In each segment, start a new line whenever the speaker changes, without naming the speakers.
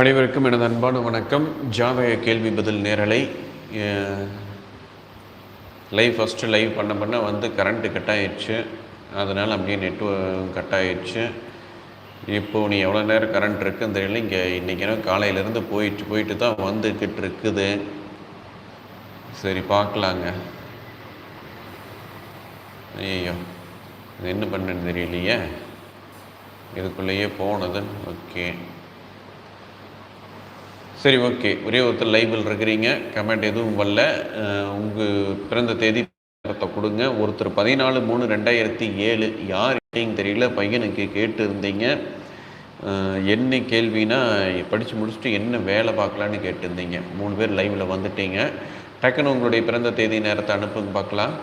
அனைவருக்கும் எனது அன்பான வணக்கம். ஜாதக கேள்வி பதில் நேரலை. லைவ் ஃபஸ்ட்டு லைவ் பண்ண பண்ண வந்து கரண்ட்டு கட் ஆயிடுச்சு அதனால் அப்படியே நெட்ஒர்க் கட் ஆயிடுச்சு இப்போது நீ எவ்வளோ நேரம் கரண்ட் இருக்குன்னு தெரியல. இங்கே இன்றைக்கி காலையிலேருந்து போயிட்டு போயிட்டு தான் வந்துக்கிட்டு இருக்குது. சரி பார்க்கலாங்க. ஐயோ இது என்ன பண்ணுன்னு தெரியலையே. இதுக்குள்ளேயே போனது ஓகே சரி ஓகே. ஒரே ஒருத்தர் லைவில் இருக்கிறீங்க. கமெண்ட் எதுவும் வரல. உங்கள் பிறந்த தேதி நேரத்தை கொடுங்க. ஒருத்தர் பதினாலு மூணு ரெண்டாயிரத்தி ஏழு. யார் எப்படின்னு தெரியல? பையனுக்கு கேட்டு இருந்தீங்க. என்ன கேள்வினா படித்து முடிச்சுட்டு என்ன வேலை பார்க்கலான்னு கேட்டிருந்தீங்க. மூணு பேர் லைவில் வந்துட்டீங்க. டக்குன்னு உங்களுடைய பிறந்த தேதி நேரத்தை அனுப்புங்க பார்க்கலாம்.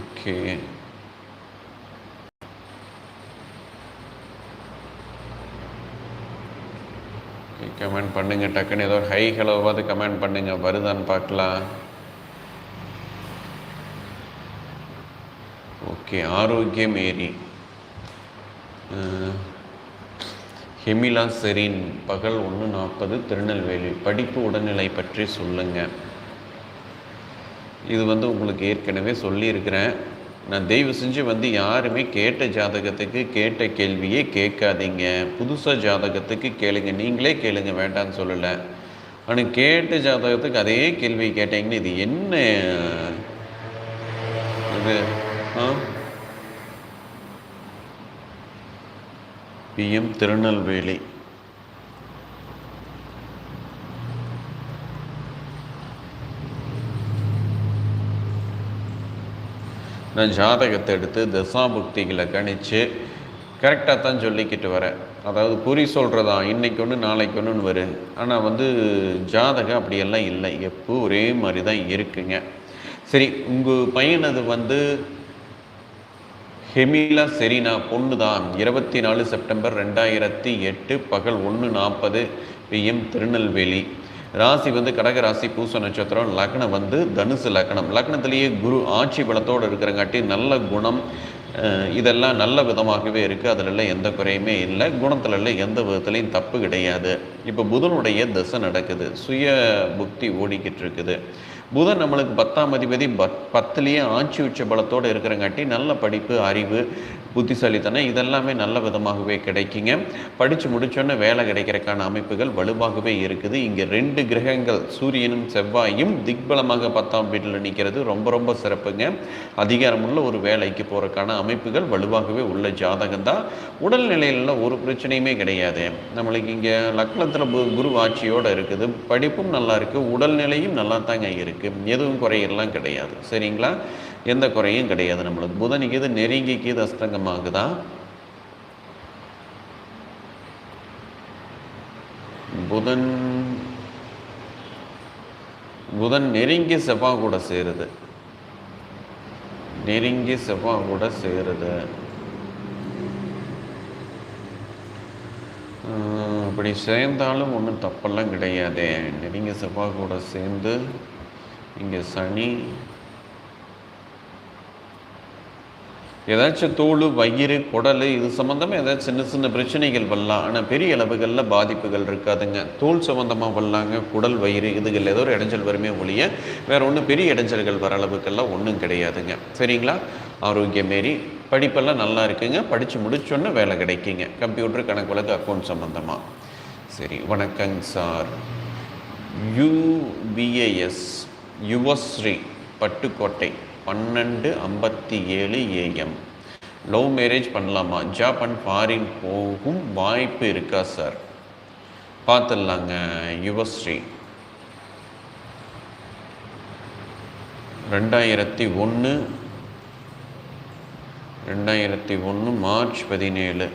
ஓகே. கமெண்ட் பண்ணுங்க டக்குன்னு ஏதோ ஹை ஹலோவாவது கமெண்ட் பண்ணுங்க வருதான்னு பார்க்கலாம். ஓகே ஆரோக்கியம் ஏரி. ஹெமிலா செரீன் பகல் ஒன்று நாற்பது திருநெல்வேலி. படிப்பு உடல்நிலை பற்றி சொல்லுங்கள் இது வந்து உங்களுக்கு ஏற்கனவே சொல்லியிருக்கிறேன். நான் தயவு செஞ்சு வந்து யாருமே கேட்ட ஜாதகத்துக்கு கேட்ட கேள்வியே கேட்காதீங்க. புதுசாக ஜாதகத்துக்கு கேளுங்க. நீங்களே கேளுங்க. வேண்டாம்னு சொல்லலை. ஆனால் கேட்ட ஜாதகத்துக்கு அதே கேள்வி கேட்டீங்கன்னு இது என்ன? இது ஆ? பிஎம் திருநெல்வேலி. நான் ஜாதகத்தை எடுத்து தசாபுக்திகளை கணிச்சு கரெக்டாக தான் சொல்லிக்கிட்டு வரேன். அதாவது குறி சொல்கிறதா இன்றைக்கி ஒன்று நாளைக்கு ஒன்றுன்னு வரும் ஆனால் வந்து ஜாதகம் அப்படியெல்லாம் இல்லை. எப்போ ஒரே மாதிரி தான் இருக்குங்க. சரி உங்கள் பையனது வந்து ஹெமிலா செரினா பொண்ணு தான். இருபத்தி நாலு செப்டம்பர் ரெண்டாயிரத்தி எட்டு பகல் ஒன்று நாற்பது பிஎம் திருநெல்வேலி. ராசி வந்து கடக ராசி பூச நட்சத்திரம் லக்னம் வந்து தனுசு லக்னம். லக்னத்திலேயே குரு ஆட்சி பலத்தோடு இருக்கிறங்காட்டி நல்ல குணம் இதெல்லாம் நல்ல விதமாகவே இருக்குது அதிலெல்லாம் எந்த குறையுமே இல்லை. குணத்துலலாம் எந்த விதத்துலையும் தப்பு கிடையாது. இப்போ புதனுடைய தசை நடக்குது. சுய புக்தி ஓடிக்கிட்டு இருக்குது. புதன் நம்மளுக்கு பத்தாம் அதிபதி பத் பத்துலேயே ஆட்சி உச்ச பலத்தோடு இருக்கிறங்காட்டி நல்ல படிப்பு அறிவு புத்திசாலித்தனம் இதெல்லாமே நல்ல விதமாகவே கிடைக்குங்க. படித்து முடிச்சோன்னே வேலை கிடைக்கிறக்கான அமைப்புகள் வலுவாகவே இருக்குது. இங்கே ரெண்டு கிரகங்கள் சூரியனும் செவ்வாயும் திக்பலமாக பத்தாம் வீட்டில் நிற்கிறது ரொம்ப ரொம்ப சிறப்புங்க. அதிகாரமுள்ள ஒரு வேலைக்கு போகிறக்கான அமைப்புகள் வலுவாகவே உள்ள ஜாதகம் தான் உடல்நிலையில ஒரு பிரச்சனையுமே கிடையாது. நம்மளுக்கு இங்கே லக்னத்தில் குரு ஆட்சியோடு இருக்குது. படிப்பும் நல்லா இருக்குது உடல்நிலையும் நல்லா தாங்க இருக்குது எதுவும் குறையெல்லாம் கிடையாது. சரிங்களா? எந்த குறையும் கிடையாது நம்மளுக்கு. புதனுக்கு இது நெருங்கிக்கு இது அஸ்தங்கமாகுதா புதன் புதன் நெருங்கி செவ்வா கூட சேருது. நெருங்கி செவ்வாய் கூட சேருது. அப்படி சேர்ந்தாலும் ஒன்றும் தப்பெல்லாம் கிடையாதே. நெருங்கி செவ்வா கூட சேர்ந்து இங்கே சனி. ஏதாச்சும் தோல் வயிறு குடல் இது சம்மந்தமாக ஏதாச்சும் சின்ன சின்ன பிரச்சனைகள் வரலாம். ஆனால் பெரிய அளவுகளில் பாதிப்புகள் இருக்காதுங்க. தோல் சம்மந்தமாக வரலாங்க. குடல் வயிறு இதுகள் ஏதோ ஒரு இடைஞ்சல் வருமே ஒழிய வேறு ஒன்றும் பெரிய இடைஞ்சல்கள் வர அளவுக்கெல்லாம் ஒன்றும் கிடையாதுங்க. சரிங்களா? ஆரோக்கியம் மாரி படிப்பெல்லாம் நல்லா இருக்குங்க. படித்து முடிச்சோன்னே வேலை கிடைக்குங்க. கம்ப்யூட்டர் கணக்கு வழக்கு அக்கௌண்ட் சம்மந்தமாக சரி வணக்கங்க சார். யுபிஏஎஸ் யுவஸ்ரீ பட்டுக்கோட்டை பன்னெண்டு ஐம்பத்தி ஏழு ஏஎம் லவ் மேரேஜ் பண்ணலாமா? ஜாப் அண்ட் ஃபாரின் போகும் வாய்ப்பு இருக்கா சார் பார்த்துடலாங்க யுவஸ்ரீ. ரெண்டாயிரத்தி ஒன்று ரெண்டாயிரத்தி ஒன்று மார்ச் பதினேழு.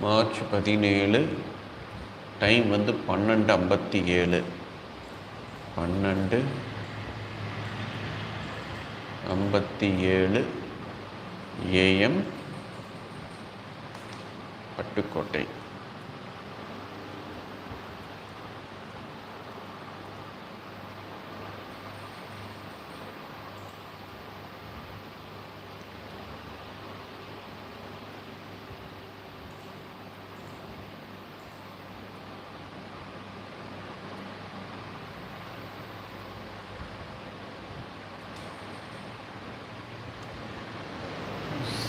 மார்ச் பதினேழு டைம் வந்து பன்னெண்டு ஐம்பத்தி ஏழு. பன்னெண்டு ஐம்பத்தி ஏழு ஏஎம் பட்டுக்கோட்டை.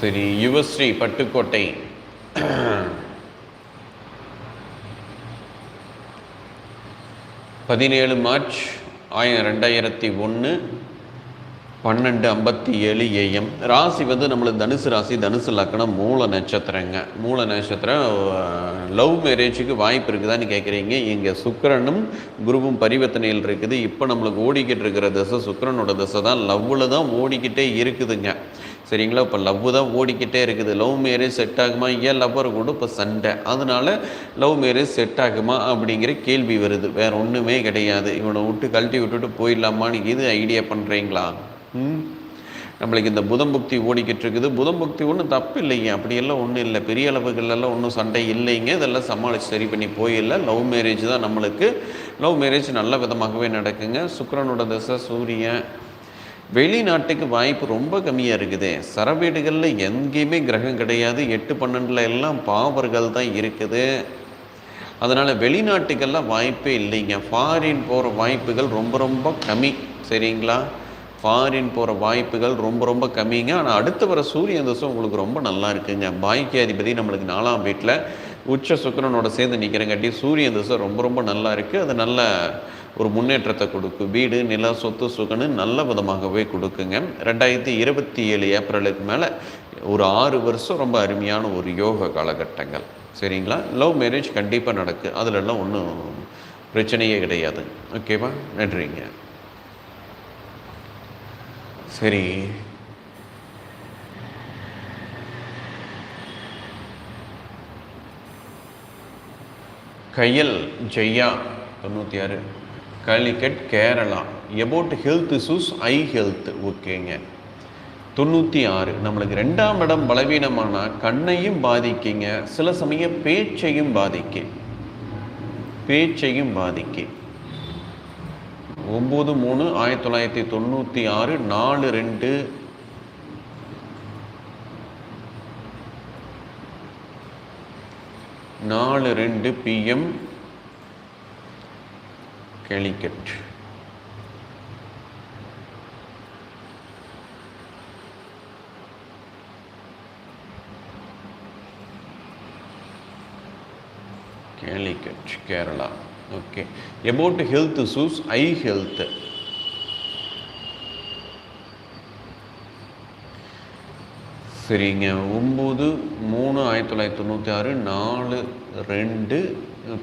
சரி யுவஸ்ரீ பட்டுக்கோட்டை. பதினேழு மார்ச் ஆயிரம் ரெண்டாயிரத்தி ஒன்று பன்னெண்டு ஐம்பத்தி ஏழு ஏஎம் ராசி வந்து நம்மளுக்கு தனுசு ராசி தனுசு லக்கணம் மூல நட்சத்திரங்க. மூல நட்சத்திரம் லவ் மேரேஜுக்கு வாய்ப்பு இருக்குதான்னு கேட்குறீங்க இங்கே சுக்கரனும் குருவும் பரிவர்த்தனையில் இருக்குது. இப்போ நம்மளுக்கு ஓடிக்கிட்டு இருக்கிற திசை சுக்கரனோட திசை தான். லவ்வில் தான் ஓடிக்கிட்டே இருக்குதுங்க. சரிங்களா? இப்போ லவ் தான் ஓடிக்கிட்டே இருக்குது. லவ் மேரேஜ் செட் ஆகுமா? ஏன் லவ்வர் கூட இப்போ சண்டை? அதனால லவ் மேரேஜ் செட் ஆகுமா? அப்படிங்கிற கேள்வி வருது. வேற ஒன்றுமே கிடையாது. இவனை விட்டு கழட்டி விட்டுட்டு போயிடலாமான்னு இது ஐடியா பண்ணுறீங்களா ம்? நம்மளுக்கு இந்த புதம் புக்தி ஓடிக்கிட்டு இருக்குது. புதம் புக்தி ஒன்றும் தப்பு இல்லைங்க. அப்படியெல்லாம் ஒன்றும் இல்லை. பெரிய அளவுகளெல்லாம் ஒன்றும் சண்டை இல்லைங்க. இதெல்லாம் சமாளித்து சரி பண்ணி போயிடல. லவ் மேரேஜ் தான் நம்மளுக்கு. லவ் மேரேஜ் நல்ல விதமாகவே நடக்குங்க. சுக்கரனோட தசை சூரியன். வெளிநாட்டுக்கு வாய்ப்பு ரொம்ப கம்மியாக இருக்குது. சரவீடுகளில் எங்கேயுமே கிரகம் கிடையாது. எட்டு பன்னெண்டில் எல்லாம் பாவர்கள் தான் இருக்குது. அதனால் வெளிநாட்டுக்கெல்லாம் வாய்ப்பே இல்லைங்க. ஃபாரின் போகிற வாய்ப்புகள் ரொம்ப ரொம்ப கம்மி. சரிங்களா? ஃபாரின் போகிற வாய்ப்புகள் ரொம்ப ரொம்ப கம்மிங்க. ஆனால் அடுத்து வர சூரிய தசம் உங்களுக்கு ரொம்ப நல்லா இருக்குங்க. பாக்கியாதிபதி நம்மளுக்கு நாலாம் வீட்டில் உச்ச சுக்கரனோட சேர்ந்து நிற்கிறங்காட்டி சூரிய தசை ரொம்ப ரொம்ப நல்லா இருக்குது அது நல்ல ஒரு முன்னேற்றத்தை கொடுக்கும் வீடு நில சொத்து சுகன்னு நல்ல விதமாகவே கொடுக்குங்க. ரெண்டாயிரத்தி இருபத்தி ஏழு ஏப்ரலுக்கு மேலே ஒரு ஆறு வருஷம் ரொம்ப அருமையான ஒரு யோக காலகட்டங்கள். சரிங்களா? லவ் மேரேஜ் கண்டிப்பாக நடக்கு. அதிலெல்லாம் ஒன்றும் பிரச்சனையே கிடையாது. ஓகேவா நன்றிங்க. சரி. கையல் ஜெய்யா தொண்ணூற்றி ஆறு. Calicut Kerala about health issues I health ஓகேங்க தொண்ணூற்றி ஆறு நம்மளுக்கு ரெண்டாம் இடம் பலவீனமானா கண்ணையும் பாதிக்குங்க. சில சமயம் பேச்சையும் பாதிக்கு. பேச்சையும் பாதிக்கு. ஒம்பது மூணு ஆயிரத்தி தொள்ளாயிரத்தி தொண்ணூற்றி ஆறு நாலு ரெண்டு. நாலு ரெண்டு PM Calicut Calicut Kerala. Okay. About health issues I health சரிங்க. ஒம்பது மூணு ஆயிரத்தி தொள்ளாயிரத்தி தொண்ணூற்றி ஆறு நாலு ரெண்டு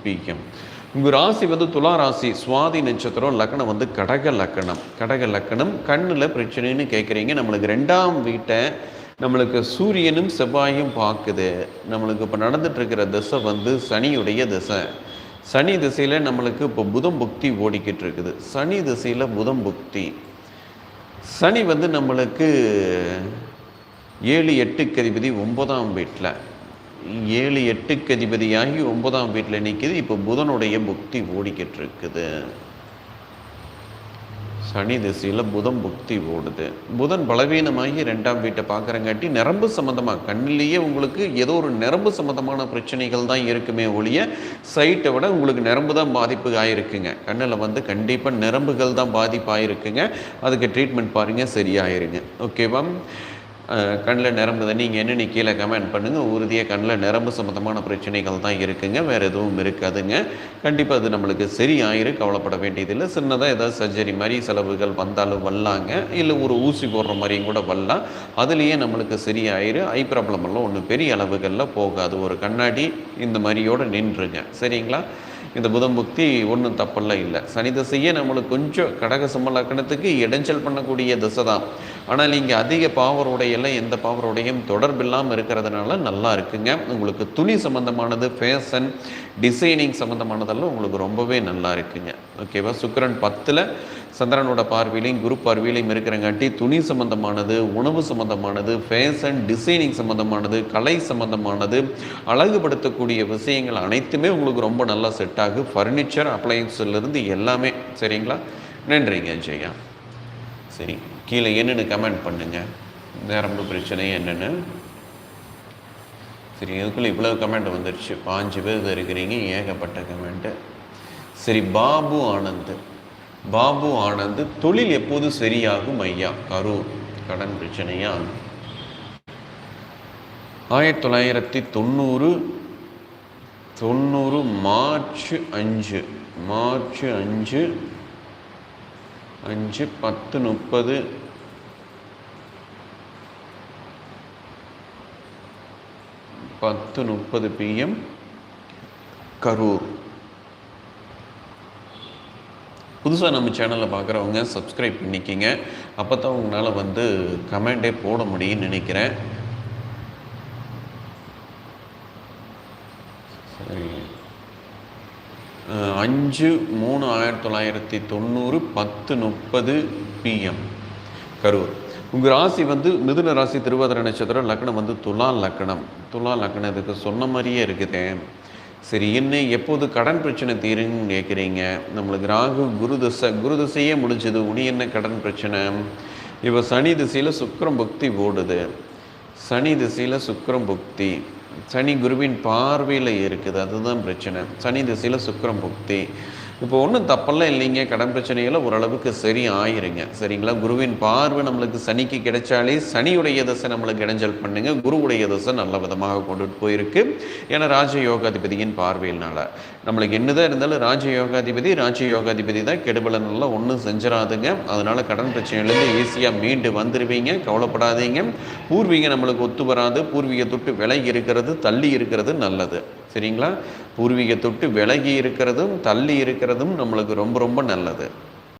பிஎம் உங்கள் ராசி வந்து துலா ராசி சுவாதி நட்சத்திரம் லக்னம் வந்து கடக லக்கணம் கடக லக்கணம் கண்ணில் பிரச்சனைன்னு கேட்குறீங்க நம்மளுக்கு ரெண்டாம் வீட்டை நம்மளுக்கு சூரியனும் செவ்வாயும் பார்க்குது. நம்மளுக்கு இப்போ நடந்துட்டுருக்கிற திசை வந்து சனியுடைய திசை. சனி திசையில் நம்மளுக்கு இப்போ புதம் புக்தி ஓடிக்கிட்டு இருக்குது சனி திசையில் புதம் புக்தி. சனி வந்து நம்மளுக்கு ஏழு எட்டுக்கு அதிபதி ஒன்பதாம் வீட்டில் ஏழு எட்டுக்கு அதிபதியாகி ஒன்பதாம் வீட்டில் நிற்கிது. இப்போ புதனுடைய புக்தி ஓடிக்கிட்டு இருக்குது சனி திசையில் புதன் புக்தி ஓடுது. புதன் பலவீனமாகி ரெண்டாம் வீட்டை பார்க்குறங்காட்டி நரம்பு சம்மந்தமாக கண்ணிலேயே உங்களுக்கு ஏதோ ஒரு நரம்பு சம்மந்தமான பிரச்சனைகள் தான் இருக்குமே ஒழிய சைட்டை விட உங்களுக்கு நரம்பு தான் பாதிப்பு ஆகிருக்குங்க கண்ணில் வந்து கண்டிப்பாக நரம்புகள் தான் பாதிப்பு ஆகிருக்குங்க அதுக்கு ட்ரீட்மெண்ட் பாருங்கள் சரியாயிருங்க. ஓகேவா கண்ணில் நிரம்புது. நீங்கள் என்னென்னு கீழே கமெண்ட் பண்ணுங்கள் உறுதியாக கண்ணில் நிரம்பு சம்மந்தமான பிரச்சனைகள் தான் இருக்குங்க. வேறு எதுவும் இருக்காதுங்க. கண்டிப்பாக அது நம்மளுக்கு சரியாயிரு கவலைப்பட வேண்டியதில்லை. சின்னதாக ஏதாவது சர்ஜரி மாதிரி செலவுகள் வந்தாலும் வரலாங்க. இல்லை ஒரு ஊசி போடுற மாதிரியும் கூட வரலாம். அதுலேயே நம்மளுக்கு சரியாயிரு ஐ ப்ராப்ளம் எல்லாம் ஒன்றும் பெரிய அளவுகளில் போகாது. ஒரு கண்ணாடி இந்த மாதிரியோடு நின்றுங்க. சரிங்களா? இந்த புதன் புக்தி ஒன்றும் தப்பெல்லாம் இல்லை. சனி திசையே நம்மளுக்கு கொஞ்சம் கடக சம்பளக்கணத்துக்கு இடைஞ்சல் பண்ணக்கூடிய திசை தான். ஆனால் நீங்கள் அதிக பாவருடையெல்லாம் எந்த பாவருடையும் தொடர்பில்லாமல் இருக்கிறதுனால நல்லா இருக்குங்க. உங்களுக்கு துணி சம்மந்தமானது ஃபேஷன் டிசைனிங் சம்மந்தமானதெல்லாம் உங்களுக்கு ரொம்பவே நல்லா இருக்குங்க. ஓகேவா சுக்கரன் பத்தில் சந்திரனோட பார்வையிலையும் குரு பார்வையிலையும் இருக்கிறங்காட்டி துணி சம்மந்தமானது உணவு சம்மந்தமானது ஃபேஷன் டிசைனிங் சம்மந்தமானது கலை சம்மந்தமானது அழகுபடுத்தக்கூடிய விஷயங்கள் அனைத்துமே உங்களுக்கு ரொம்ப நல்லா செட் ஆகும் ஃபர்னிச்சர் அப்ளையன்ஸ்லேருந்து எல்லாமே. சரிங்களா? நன்றிங்க ஜெயா. சரி. கீழே என்னென்னு கமெண்ட் பண்ணுங்கள் நரம்பு பிரச்சனை என்னென்னு. சரி இதுக்குள்ளே இவ்வளோ கமெண்ட் வந்துடுச்சு பாஞ்சு பேர் இருக்கிறீங்க ஏகப்பட்ட கமெண்ட்டு சரி பாபு ஆனந்த். பாபு ஆனந்த் தொழில் எப்போது சரியாகும் ஐயா? கரூர். கடன் பிரச்சனையா? ஆயிரத்தி தொள்ளாயிரத்தி தொண்ணூறு தொண்ணூறு மார்ச் அஞ்சு. மார்ச் அஞ்சு அஞ்சு பத்து முப்பது. பத்து முப்பது பிஎம் கரூர். புதுசாக நம்ம சேனலில் பார்க்குறவங்க சப்ஸ்கிரைப் பண்ணிக்கிங்க. அப்போ தான் உங்களால் வந்து கமெண்டே போட முடியும்னு நினைக்கிறேன். சரி. அஞ்சு மூணு ஆயிரத்தி தொள்ளாயிரத்தி தொண்ணூறு பத்து முப்பது பிஎம் கரூர். உங்கள் ராசி வந்து மிதுன ராசி திருவாதிரை நட்சத்திரம் லக்னம் வந்து துலா லக்னம். துலா லக்னத்துக்கு சொன்ன மாதிரியே இருக்குதே. சரி என்ன எப்போது கடன் பிரச்சனை தீருன்னு கேட்குறீங்க நம்மளுக்கு ராகு குரு தசை குரு தசையே முடிஞ்சது. உனி என்ன கடன் பிரச்சனை? இப்போ சனி திசையில் சுக்கரம் புக்தி ஓடுது. சனி திசையில் சுக்கரம் புக்தி. சனி குருவின் பார்வையில் இருக்குது. அதுதான் பிரச்சனை. சனி திசையில் சுக்கரம் புக்தி. இப்போ ஒன்றும் தப்பெல்லாம் இல்லைங்க. கடன் பிரச்சனைகளை ஓரளவுக்கு சரி ஆயிருங்க. சரிங்களா? குருவின் பார்வை நம்மளுக்கு சனிக்கு கிடைச்சாலே சனியுடைய தசை நம்மளுக்கு இடைஞ்சல் பண்ணுங்க. குருவுடைய தசை நல்ல விதமாக கொண்டுட்டு போயிருக்கு. ஏன்னா ராஜ யோகாதிபதியின் பார்வையினால. நம்மளுக்கு என்னதான் இருந்தாலும் ராஜ யோகாதிபதி ராஜ யோகாதிபதி தான் கெடுபலனெல்லாம் ஒன்றும் செஞ்சிடாதுங்க அதனால கடன் பிரச்சனையிலேருந்து ஈஸியாக மீண்டு வந்துடுவீங்க கவலைப்படாதீங்க. பூர்வீகம் நம்மளுக்கு ஒத்து வராது. பூர்வீக தொட்டு இருக்கிறது தள்ளி இருக்கிறது நல்லது. சரிங்களா? பூர்வீக தொட்டு விலகி இருக்கிறதும் தள்ளி இருக்கிறதும் நம்மளுக்கு ரொம்ப ரொம்ப நல்லது.